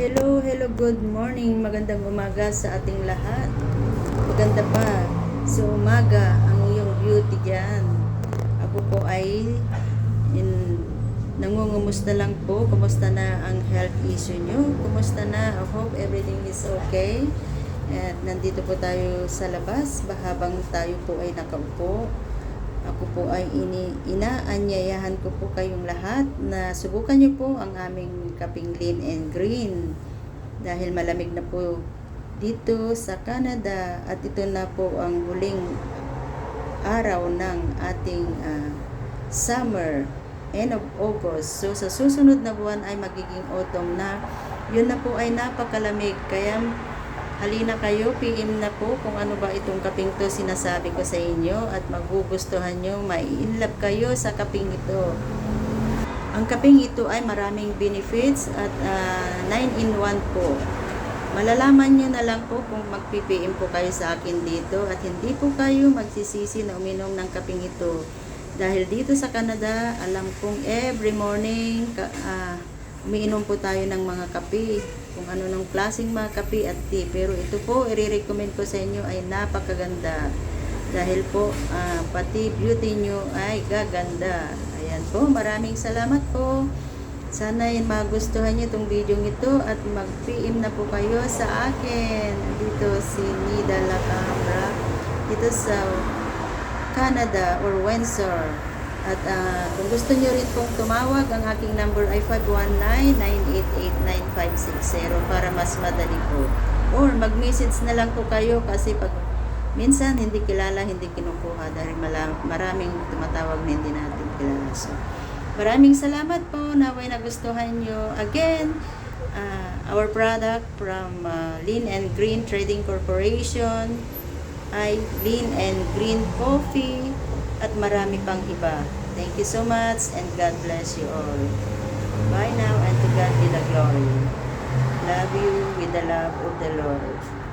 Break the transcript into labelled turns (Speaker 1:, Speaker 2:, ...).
Speaker 1: Hello, hello, good morning. Magandang umaga sa ating lahat. Maganda pa sa umaga ang iyong beauty dyan. Ako po ay in, nangungumusta lang po. Kumusta na ang health issue nyo? Kumusta na? I hope everything is okay. At nandito po tayo sa labas habang tayo po ay nakaupo. Ako po ay ini, inaanyayahan ko po kayong lahat na subukan niyo po ang aming kaping lean and green dahil malamig na po dito sa Canada at ito na po ang huling araw ng ating ah, summer end of August. So sa susunod na buwan ay magiging autumn na. Yun na po ay napakalamig kaya Halina kayo, PM na po kung ano ba itong kaping to sinasabi ko sa inyo at magugustuhan nyo, mai-inlove kayo sa kaping ito. Ang kaping ito ay maraming benefits at 9 in 1 po. Malalaman nyo na lang po kung mag-PPM po kayo sa akin dito at hindi po kayo magsisisi na uminom ng kaping ito. Dahil dito sa Canada, alam kong every morning, ah, umiinom po tayo ng mga kape, kung ano ng klaseng mga kape at tea. Pero ito po, i-recommend ko sa inyo ay napakaganda. Dahil po, ah, pati beauty nyo ay gaganda. Ayan po, maraming salamat po. Sana ay magustuhan nyo itong video ito at mag-PM na po kayo sa akin. Dito si Nida Lacambra. Dito sa Canada or Windsor. At ah, kung gusto nyo rin pong tumawag, ang aking number ay 519-988-9560 para mas madali po. Or mag-message na lang po kayo kasi pag minsan hindi kilala, hindi kinukuha dahil maraming tumatawag na hindi natin kilala. So, maraming salamat po naway nagustuhan nyo. Again, ah, our product from ah, Lean and Green Trading Corporation ay Lean and Green Coffee at marami pang iba. Thank you so much and God bless you all. Bye now and to God be the glory. Love you with the love of the Lord.